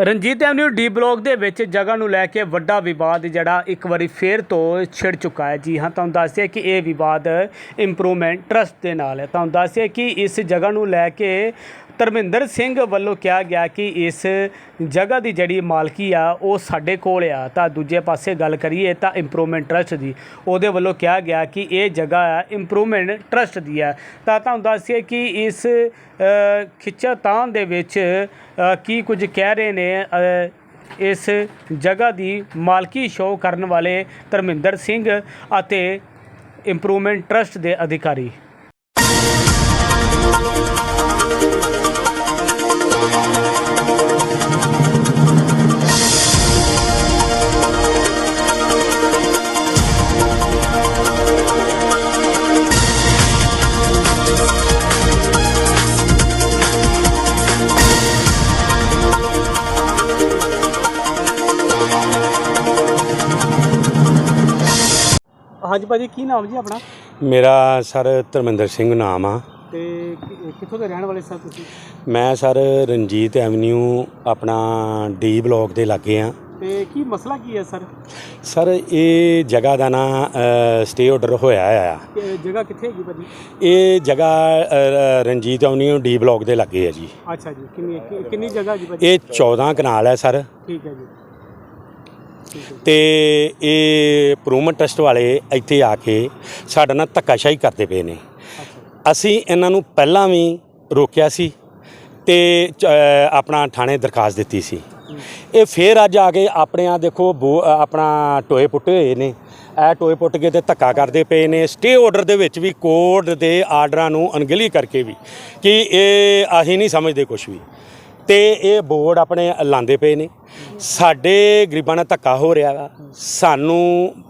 Ranjit Avenue D block ਦੇ ਵਿੱਚ ਜਗ੍ਹਾ ਨੂੰ ਲੈ ਕੇ ਵੱਡਾ ਵਿਵਾਦ ਜਿਹੜਾ ਇੱਕ ਵਾਰੀ ਫੇਰ ਤੋਂ ਛਿੜ ਚੁੱਕਾ ਹੈ। ਜੀ ਹਾਂ ਤੁਹਾਨੂੰ ਦੱਸਿਆ ਕਿ ਇਹ ਵਿਵਾਦ ਇੰਪਰੂਵਮੈਂਟ ਟਰਸਟ ਦੇ ਨਾਲ ਹੈ। ਤੁਹਾਨੂੰ ਦੱਸਿਆ ਕਿ ਇਸ ਜਗ੍ਹਾ ਨੂੰ ਲੈ ਕੇ ਧਰਮਿੰਦਰ ਸਿੰਘ ਵੱਲੋਂ ਕਿਹਾ ਗਿਆ ਕਿ ਇਸ ਜਗ੍ਹਾ ਦੀ ਜਿਹੜੀ ਮਾਲਕੀ ਆ ਉਹ ਸਾਡੇ ਕੋਲ ਆ। ਤਾਂ ਦੂਜੇ ਪਾਸੇ ਗੱਲ ਕਰੀਏ ਤਾਂ ਇੰਪਰੂਵਮੈਂਟ ਟਰਸਟ ਦੀ ਉਹਦੇ ਵੱਲੋਂ ਕਿਹਾ ਗਿਆ ਕਿ ਇਹ ਜਗ੍ਹਾ ਹੈ ਇੰਪਰੂਵਮੈਂਟ ਟਰਸਟ ਦੀ ਹੈ। ਤਾਂ ਤੁਹਾਨੂੰ ਦੱਸਿਆ ਕਿ ਇਸ ਅ, ਖਿੱਚਾਤਾਣ ਦੇ ਵਿੱਚ ਕੀ ਕੁਝ ਕਹਿ ਰਹੇ ਨੇ ਇਸ ਜਗ੍ਹਾ ਦੀ ਮਾਲਕੀ ਸ਼ੋਅ ਕਰਨ ਵਾਲੇ ਧਰਮਿੰਦਰ ਸਿੰਘ ਅਤੇ ਇੰਪਰੂਵਮੈਂਟ ਟਰਸਟ ਦੇ ਅਧਿਕਾਰੀ। ਹਾਂਜੀ ਭਾਜੀ ਕੀ ਨਾਮ ਜੀ ਆਪਣਾ? ਮੇਰਾ ਸਰ ਧਰਮਿੰਦਰ ਸਿੰਘ ਨਾਮ ਆ। ਤੇ ਕਿੱਥੋਂ ਦੇ ਰਹਿਣ ਵਾਲੇ ਸਰ ਤੁਸੀਂ? ਮੈਂ ਸਰ ਰਣਜੀਤ ਐਵਨਿਊ ਆਪਣਾ ਡੀ ਬਲਾਕ ਦੇ ਲਾਗੇ ਆ। ਤੇ ਕੀ ਮਸਲਾ ਕੀ ਹੈ ਸਰ? ਸਰ ਇਹ ਜਗ੍ਹਾ ਦਾ ਨਾਂ ਸਟੇ ਆਰਡਰ ਹੋਇਆ ਆ। ਕਿ ਜਗ੍ਹਾ ਕਿੱਥੇ ਹੈਗੀ ਭਾਜੀ? ਇਹ ਜਗ੍ਹਾ ਅ, ਰਣਜੀਤ ਐਵਨਿਊ ਡੀ ਬਲਾਕ ਦੇ ਲਾਗੇ ਆ ਜੀ। ਅੱਛਾ ਜੀ ਕਿੰਨੀ ਕਿ- ਕਿੰਨੀ ਜਗ੍ਹਾ ਜੀ ਭਾਜੀ? ਇਹ 14 ਕਨਾਲ ਹੈ ਸਰ। ਠੀਕ ਹੈ ਜੀ। ਤੇ ਇਹ ਪ੍ਰੂਮਨ ਟਰਸਟ ਵਾਲੇ ਇੱਥੇ ਆ ਕੇ ਸਾਡੇ ਨਾਲ ਧੱਕਾਸ਼ਾਹੀ ਕਰਦੇ ਪਏ ਨੇ। ਅਸੀਂ ਇਹਨਾਂ ਨੂੰ ਪਹਿਲਾਂ ਵੀ ਰੋਕਿਆ ਸੀ ਤੇ ਆਪਣਾ ਥਾਣੇ ਦਰਖਾਸਤ ਦਿੱਤੀ ਸੀ। ਇਹ ਫੇਰ ਅੱਜ ਆ ਕੇ ਆਪਣੇ ਆ ਦੇਖੋ ਬੋ- ਆਪਣਾ ਟੋਏ ਪੁੱਟੇ ਹੋਏ ਨੇ। ਇਹ ਟੋਏ ਪੁੱਟ ਕੇ ਤੇ ਧੱਕਾ ਕਰਦੇ ਪਏ ਨੇ। ਸਟੇ ਆਰਡਰ ਦੇ ਵਿੱਚ ਵੀ ਕੋਰਟ ਦੇ ਆਰਡਰਾਂ ਨੂੰ ਅਣਗਿਲੀ ਕਰਕੇ ਵੀ ਕਿ ਇਹ ਅਸੀਂ ਨਹੀਂ ਸਮਝਦੇ ਕੁਝ ਵੀ। ਤੇ ਇਹ ਬੋਰਡ ਆਪਣੇ ਲਾਉਂਦੇ ਪਏ ਨੇ। ਸਾਡੇ ਗਰੀਬਾਂ ਨਾਲ ਧੱਕਾ ਹੋ ਰਿਹਾ ਵਾ। ਸਾਨੂੰ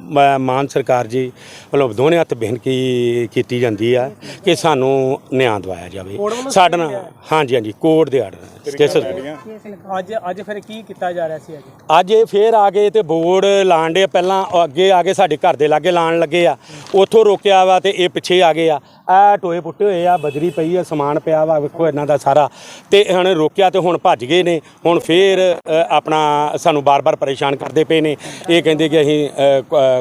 ਮ- ਮਾਨ ਸਰਕਾਰ ਜੀ ਵੱਲੋਂ ਦੋਨੇ ਹੱਥ ਬੇਨਤੀ ਕੀਤੀ ਜਾਂਦੀ ਆ ਕਿ ਸਾਨੂੰ ਨਿਆਂ ਦਵਾਇਆ ਜਾਵੇ। ਸਾਡੇ ਨਾਲ ਹਾਂਜੀ ਹਾਂਜੀ ਕੋਰਟ ਦੇ ਆਰਡਰ ਸਟੇਸ਼ਨ ਅੱਜ ਅੱਜ ਫਿਰ ਕੀ ਕੀਤਾ ਜਾ ਰਿਹਾ ਸੀ ਅੱਜ? ਅੱਜ ਇਹ ਫੇਰ ਆ ਗਏ ਤੇ ਬੋਰਡ ਲਾਣ ਦੇ ਪਹਿਲਾਂ ਅੱਗੇ ਆ ਕੇ ਸਾਡੇ ਘਰ ਦੇ ਲਾਗੇ ਲਾਣ ਲੱਗੇ ਆ। ਉੱਥੋਂ ਰੋਕਿਆ ਵਾ ਤੇ ਇਹ ਪਿੱਛੇ ਆ ਗਏ ਆ। ਆ ਟੋਏ ਪੁੱਟੇ ਹੋਏ ਆ ਬਜਰੀ ਪਈ ਆ ਸਮਾਨ ਪਿਆ ਵਾ। ਵੇਖੋ ਇਹਨਾਂ ਦਾ ਸਾਰਾ। ਤੇ ਹੁਣ ਰੋਕਿਆ ਤੇ ਹੁਣ ਭੱਜ ਗਏ ਨੇ ਹੁਣ ਫੇਰ ਆਪਣਾ ਸਾਨੂੰ ਬਾਰ-ਬਾਰ ਪਰੇਸ਼ਾਨ ਕਰਦੇ ਪਏ ਨੇ। ਇਹ ਕਹਿੰਦੇ ਕਿ ਅਸੀਂ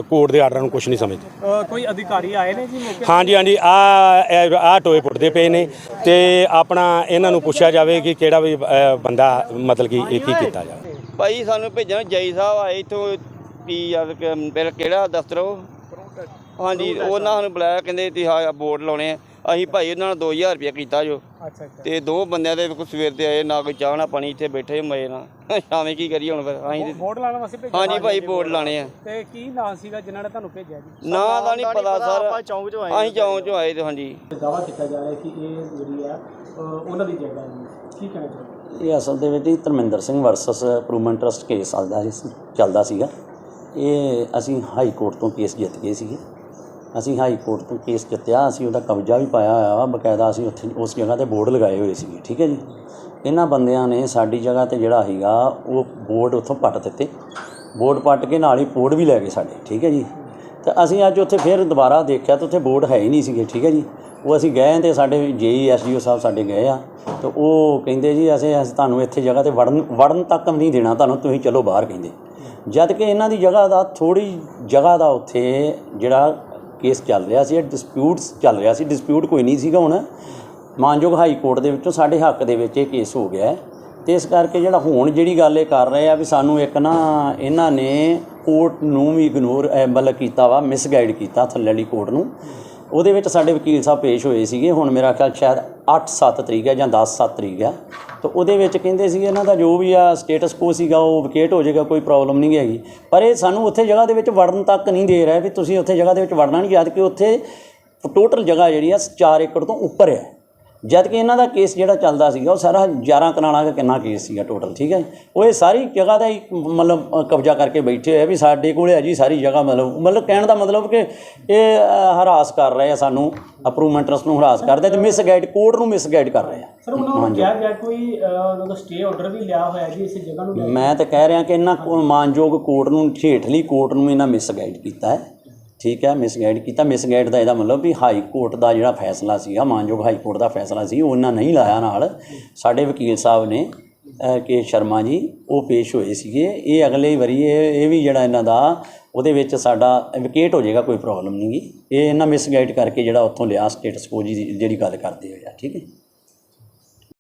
ਕੋਰਟ ਦੇ ਆਰਡਰਾਂ ਨੂੰ ਕੁਝ ਨਹੀਂ ਸਮਝਦੇ। ਕੋਈ ਅਧਿਕਾਰੀ ਆਏ ਨੇ ਜੀ ਮੌਕੇ ਹਾਂਜੀ ਹਾਂਜੀ ਆ ਆ ਟੋਏ ਪੁੱਟਦੇ ਪਏ ਨੇ ਤੇ ਆਪਣਾ ਇਹਨਾਂ ਨੂੰ ਪੁੱਛਿਆ ਜਾਵੇ ਕਿ ਕਿਹੜਾ ਵੀ ਬੰਦਾ ਮਤਲਬ ਕਿ ਇਹ ਕੀ ਕੀਤਾ ਜਾਵੇ। ਭਾਈ ਸਾਨੂੰ ਭੇਜਣ ਜੈ ਸਾਹਿਬ ਆਏ ਇਥੋਂ ਕੀ ਯਾਰ ਕਿ ਮੇਰਾ ਕਿਹੜਾ ਦਫ਼ਤਰ ਉਹ? ਹਾਂਜੀ ਉਹਨਾਂ ਸਾਨੂੰ ਬੁਲਾਇਆ ਕਹਿੰਦੇ ਤੁਸੀਂ ਬੋਰਡ ਲਾਉਣੇ ਆ। ਅਸੀਂ ਭਾਈ ਉਹਨਾਂ ਨੂੰ 2000 ਰੁਪਏ ਕੀਤਾ ਜੋ। ਅੱਛਾ ਅੱਛਾ। ਤੇ ਦੋ ਬੰਦਿਆਂ ਦੇ ਕੋਈ ਸਵੇਰ ਦੇ ਆਏ ਨਾ ਕੋਈ ਚਾਹ ਨਾ ਪਾਣੀ ਇੱਥੇ ਬੈਠੇ ਮਏ ਨਾਲ। ਸ਼ਾਮੇ ਕੀ ਕਰੀਏ ਹੁਣ ਫਿਰ? ਅਸੀਂ ਬੋਰਡ ਲਾਉਣ ਵਾਸਤੇ ਭੇਜਿਆ ਹਾਂਜੀ ਭਾਈ ਬੋਰਡ ਲਾਣੇ ਆ। ਤੇ ਕੀ ਨਾਂ ਸੀਗਾ ਜਿਨ੍ਹਾਂ ਨੇ ਤੁਹਾਨੂੰ ਭੇਜਿਆ ਜੀ? ਨਾ ਦਾ ਨਹੀਂ ਪਤਾ ਸਰ। ਅਸੀਂ ਚੌਂਕ ਚੋਂ ਆਏ ਤੇ ਹਾਂਜੀ। ਦਾਵਾ ਕੀਤਾ ਜਾ ਰਿਹਾ ਕਿ ਇਹ ਜਿਹੜੀ ਆ ਉਹਨਾਂ ਦੀ ਜਗ੍ਹਾ ਹੈ ਕੀ ਕਹਿਣਾ ਚਾਹੁੰਦੇ ਇਹ ਅਸਲ ਦੇ ਵਿੱਚ ਹੀ Dharminder Singh versus improvement trust case ਚੱਲਦਾ ਸੀ ਚੱਲਦਾ ਸੀਗਾ। ਇਹ ਅਸੀਂ ਹਾਈ ਕੋਰਟ ਤੋਂ ਕੇਸ ਜਿੱਤ ਗਏ ਸੀਗੇ। ਅਸੀਂ ਹਾਈ ਕੋਰਟ ਤੋਂ ਕੇਸ ਜਿੱਤਿਆ, ਅਸੀਂ ਉਹਦਾ ਕਬਜ਼ਾ ਵੀ ਪਾਇਆ ਹੋਇਆ ਵਾ, ਬਕਾਇਦਾ ਅਸੀਂ ਉੱਥੇ ਉਸ ਜਗ੍ਹਾ ਤੇ ਬੋਰਡ ਲਗਾਏ ਹੋਏ ਸੀਗੇ, ਠੀਕ ਹੈ ਜੀ? ਇਹਨਾਂ ਬੰਦਿਆਂ ਨੇ ਸਾਡੀ ਜਗ੍ਹਾ ਤੇ ਜਿਹੜਾ ਸੀਗਾ, ਉਹ ਬੋਰਡ ਉੱਥੋਂ ਪੱਟ ਦਿੱਤੇ। ਬੋਰਡ ਪੱਟ ਕੇ ਨਾਲ ਹੀ ਬੋਰਡ ਵੀ ਲੈ ਗਏ ਸਾਡੇ, ਠੀਕ ਹੈ ਜੀ? ਤੇ ਅਸੀਂ ਅੱਜ ਉੱਥੇ ਫਿਰ ਦੁਬਾਰਾ ਦੇਖਿਆ ਤਾਂ ਉੱਥੇ ਬੋਰਡ ਹੈ ਹੀ ਨਹੀਂ ਸੀਗੇ, ਠੀਕ ਹੈ ਜੀ? ਉਹ ਅਸੀਂ ਗਏ ਤੇ ਸਾਡੇ ਜੇਈ ਐਸਡੀਓ ਸਾਹਿਬ ਸਾਡੇ ਗਏ ਆ, ਤੇ ਉਹ ਕਹਿੰਦੇ ਜੀ, ਅਸੀਂ ਤੁਹਾਨੂੰ ਇੱਥੇ ਜਗ੍ਹਾ ਤੇ ਵੜਨ ਵੜਨ ਤੱਕ ਨਹੀਂ ਦੇਣਾ, ਤੁਹਾਨੂੰ ਤੁਸੀਂ ਚਲੋ ਬਾਹਰ ਕਹਿੰਦੇ। ਜਦ ਕਿ ਇਹਨਾਂ ਦੀ ਜਗ੍ਹਾ ਦਾ ਥੋੜੀ ਜਗ੍ਹਾ ਦਾ ਉੱਥੇ ਜਿਹੜਾ ਕੇਸ ਚੱਲ ਰਿਹਾ ਸੀ ਡਿਸਪਿਊਟਸ ਚੱਲ ਰਿਹਾ ਸੀ ਡਿਸਪਿਊਟ ਕੋਈ ਨਹੀਂ ਸੀਗਾ ਹੁਣ। ਮਾਨਯੋਗ ਹਾਈ ਕੋਰਟ ਦੇ ਵਿੱਚੋਂ ਸਾਡੇ ਹੱਕ ਦੇ ਵਿੱਚ ਇਹ ਕੇਸ ਹੋ ਗਿਆ ਹੈ। ਤੇ ਇਸ ਕਰਕੇ ਜਿਹੜਾ ਹੁਣ ਜਿਹੜੀ ਗੱਲ ਇਹ ਕਰ ਰਹੇ ਆ ਵੀ ਸਾਨੂੰ ਇੱਕ ਨਾ ਇਹਨਾਂ ਨੇ ਕੋਰਟ ਨੂੰ ਵੀ ਇਗਨੋਰ ਮਤਲਬ ਕੀਤਾ ਵਾ ਮਿਸਗਾਈਡ ਕੀਤਾ ਥੱਲੇ ਵਾਲੀ ਕੋਰਟ ਨੂੰ। ਉਹਦੇ ਵਿੱਚ ਸਾਡੇ ਵਕੀਲ ਸਾਹਿਬ ਪੇਸ਼ ਹੋਏ ਸੀਗੇ। ਹੁਣ ਮੇਰਾ ਖਿਆਲ ਸ਼ਾਇਦ 8-7 ਤਰੀਕ ਹੈ ਜਾਂ 10-7 ਤਰੀਕ ਹੈ। ਤਾਂ ਉਹਦੇ ਵਿੱਚ ਕਹਿੰਦੇ ਸੀ ਇਹਨਾਂ ਦਾ ਜੋ ਵੀ ਆ ਸਟੇਟਸ ਕੋ ਸੀਗਾ, ਉਹ ਵਿਕੇਟ ਹੋ ਜਾਏਗਾ, ਕੋਈ ਪ੍ਰੋਬਲਮ ਨਹੀਂ ਹੈਗੀ। ਪਰ ਇਹ ਸਾਨੂੰ ਉੱਥੇ ਜਗ੍ਹਾ ਦੇ ਵਿੱਚ ਵੜਨ ਤੱਕ ਨਹੀਂ ਦੇ ਰਿਹਾ ਵੀ ਤੁਸੀਂ ਉੱਥੇ ਜਗ੍ਹਾ ਦੇ ਵਿੱਚ ਵੜਨਾ ਨਹੀਂ ਯਾਦ ਕਿ ਉੱਥੇ ਟੋਟਲ ਜਗ੍ਹਾ ਜਿਹੜੀ ਆ 4 ਏਕੜ ਤੋਂ ਉੱਪਰ ਹੈ। ਜਦ ਕਿ ਇਹਨਾਂ ਦਾ ਕੇਸ ਜਿਹੜਾ ਚੱਲਦਾ ਸੀਗਾ ਉਹ ਸਾਰਾ 11 ਕਨਾਲਾਂ ਦਾ ਕਿੰਨਾ ਕੇਸ ਸੀਗਾ ਟੋਟਲ ਠੀਕ ਹੈ ਉਹ ਇਹ ਸਾਰੀ ਜਗ੍ਹਾ ਦਾ ਹੀ ਮਤਲਬ ਕਬਜ਼ਾ ਕਰਕੇ ਬੈਠੇ ਹੋਏ ਆ ਵੀ ਸਾਡੇ ਕੋਲ ਹੈ ਜੀ ਸਾਰੀ ਜਗ੍ਹਾ ਮਤਲਬ ਮਤਲਬ ਕਹਿਣ ਦਾ ਮਤਲਬ ਕਿ ਇਹ ਹਰਾਸ ਕਰ ਰਹੇ ਆ ਸਾਨੂੰ ਅਪਰੂਵਮੈਂਟ ਟਰਸਟ ਨੂੰ ਹਰਾਸ ਕਰਦੇ ਤੇ ਮਿਸਗਾਈਡ ਕੋਰਟ ਨੂੰ ਮਿਸਗਾਈਡ ਕਰ ਰਹੇ ਆ। ਸਰ ਉਹਨਾਂ ਨੂੰ ਕਿਹਾ ਗਿਆ ਕੋਈ ਉਹਨਾਂ ਦਾ ਸਟੇ ਆਰਡਰ ਵੀ ਲਿਆ ਹੋਇਆ ਜੀ ਇਸ ਜਗ੍ਹਾ ਨੂੰ। ਮੈਂ ਤਾਂ ਕਹਿ ਰਿਹਾ ਕਿ ਇਹਨਾਂ ਕੋ- ਮਾਨਯੋਗ ਕੋਰਟ ਨੂੰ ਹੇਠਲੀ ਕੋਰਟ ਨੂੰ ਇਹਨਾਂ ਮਿਸਗਾਈਡ ਕੀਤਾ ਹੈ। ਠੀਕ ਹੈ ਮਿਸਗਾਈਡ ਕੀਤਾ। ਮਿਸਗਾਈਡ ਦਾ ਇਹਦਾ ਮਤਲਬ ਵੀ ਹਾਈ ਕੋਰਟ ਦਾ ਜਿਹੜਾ ਫੈਸਲਾ ਸੀਗਾ ਮਾਨਯੋਗ ਹਾਈ ਕੋਰਟ ਦਾ ਫੈਸਲਾ ਸੀ, ਉਹ ਇਹਨਾਂ ਨਹੀਂ ਲਾਇਆ ਨਾਲ। ਸਾਡੇ ਵਕੀਲ ਸਾਹਿਬ ਨੇ ਕੇ ਸ਼ਰਮਾ ਜੀ, ਉਹ ਪੇਸ਼ ਹੋਏ ਸੀਗੇ। ਇਹ ਅਗਲੇ ਵਾਰੀ ਇਹ ਇਹ ਵੀ ਜਿਹੜਾ ਇਹਨਾਂ ਦਾ, ਉਹਦੇ ਵਿੱਚ ਸਾਡਾ ਵਿਕੇਟ ਹੋ ਜਾਏਗਾ, ਕੋਈ ਪ੍ਰੋਬਲਮ ਨਹੀਂਗੀ ਇਹ ਇਹਨਾਂ ਮਿਸਗਾਈਡ ਕਰਕੇ ਜਿਹੜਾ ਉੱਥੋਂ ਲਿਆ ਸਟੇਟਸ ਕੋ ਜੀ, ਜਿਹੜੀ ਗੱਲ ਕਰਦੇ ਹੋਏ ਆ, ਠੀਕ ਹੈ।